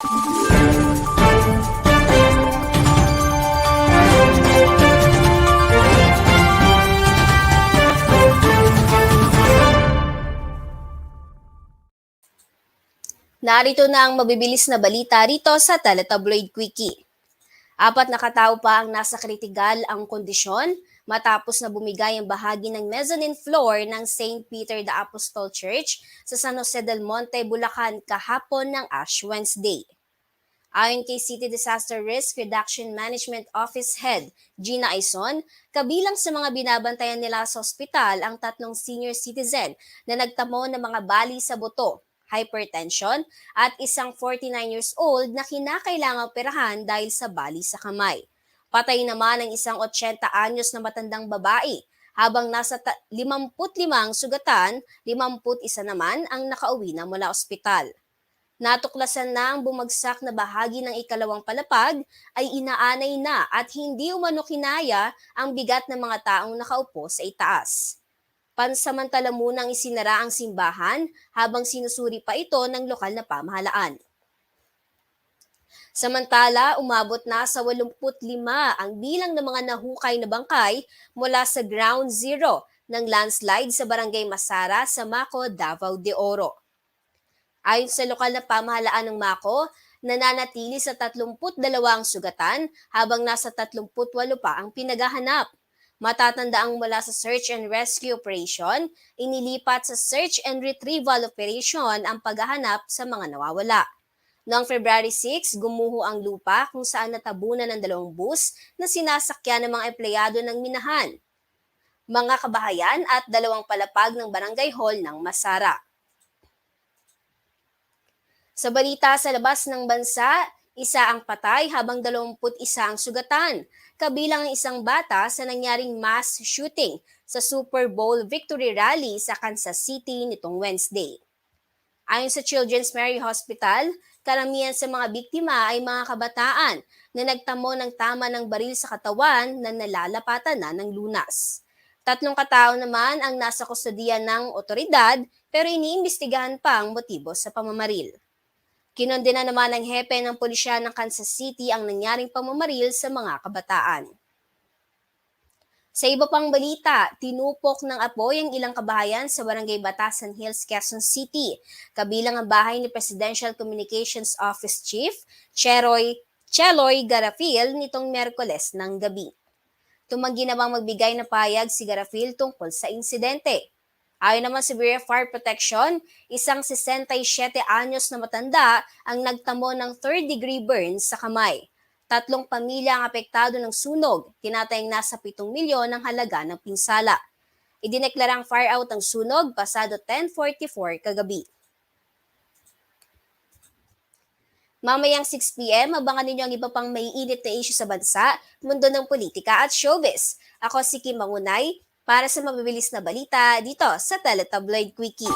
Narito na ang mabibilis na balita rito sa Teletabloid Quickie. Apat na katao pa ang nasa kritikal ang kondisyon matapos na bumigay ang bahagi ng mezzanine floor ng St. Peter the Apostol Church sa San Jose del Monte, Bulacan kahapon ng Ash Wednesday. Ayon kay City Disaster Risk Reduction Management Office Head Gina Aison, kabilang sa mga binabantayan nila sa ospital ang tatlong senior citizen na nagtamo ng mga bali sa buto, hypertension, at isang 49 years old na kinakailangang operahan dahil sa bali sa kamay. Patay naman ang isang 80 anyos na matandang babae, habang nasa ta- 55 sugatan, 51 naman ang nakauwi na mula ospital. Natuklasan na ang bumagsak na bahagi ng ikalawang palapag ay inaanay na at hindi umano kinaya ang bigat ng mga taong nakaupo sa itaas. Pansamantala munang isinara ang simbahan habang sinusuri pa ito ng lokal na pamahalaan. Samantala, umabot na sa 85 ang bilang ng mga nahukay na bangkay mula sa Ground Zero ng landslide sa Barangay Masara sa Maco, Davao de Oro. Ayon sa lokal na pamahalaan ng Mako, nananatili sa 32 ang sugatan habang nasa 38 pa ang pinagahanap. Matatanda ang mula sa Search and Rescue Operation, inilipat sa Search and Retrieval Operation ang paghahanap sa mga nawawala. Noong February 6, gumuho ang lupa kung saan natabunan ng dalawang bus na sinasakyan ng mga empleyado ng minahan, mga kabahayan at dalawang palapag ng barangay hall ng Masara. Sa balita sa labas ng bansa, isa ang patay habang 21 ang sugatan, kabilang ang isang bata sa nangyaring mass shooting sa Super Bowl victory rally sa Kansas City nitong Wednesday. Ayon sa Children's Mary Hospital, karamihan sa mga biktima ay mga kabataan na nagtamo ng tama ng baril sa katawan na nalalapatan na ng lunas. Tatlong katao naman ang nasa kustodiya ng otoridad pero iniimbestigahan pa ang motibo sa pamamaril. Kinondena naman ng hepe ng pulisya ng Kansas City ang nangyaring pamamaril sa mga kabataan. Sa iba pang balita, tinupok ng apoy ang ilang kabahayan sa Barangay Batasan Hills, Quezon City, kabilang ang bahay ni Presidential Communications Office Chief Cheroy Cheloy Garafil nitong Merkoles ng gabi. Tumanggi namang magbigay ng payag si Garafil tungkol sa insidente. Ayon naman sa Bureau of Fire Protection, isang 67 anyos na matanda ang nagtamo ng third degree burns sa kamay. Tatlong pamilya ang apektado ng sunog, tinatayang nasa 7 milyon ang halaga ng pinsala. Idineklarang fire out ang sunog pasado 10.44 kagabi. Mamayang 6pm, abangan ninyo ang iba pang maiinit na issue sa bansa, mundo ng politika at showbiz. Ako si Kim Mangunay, para sa mabibilis na balita dito sa Teletabloid Quickie.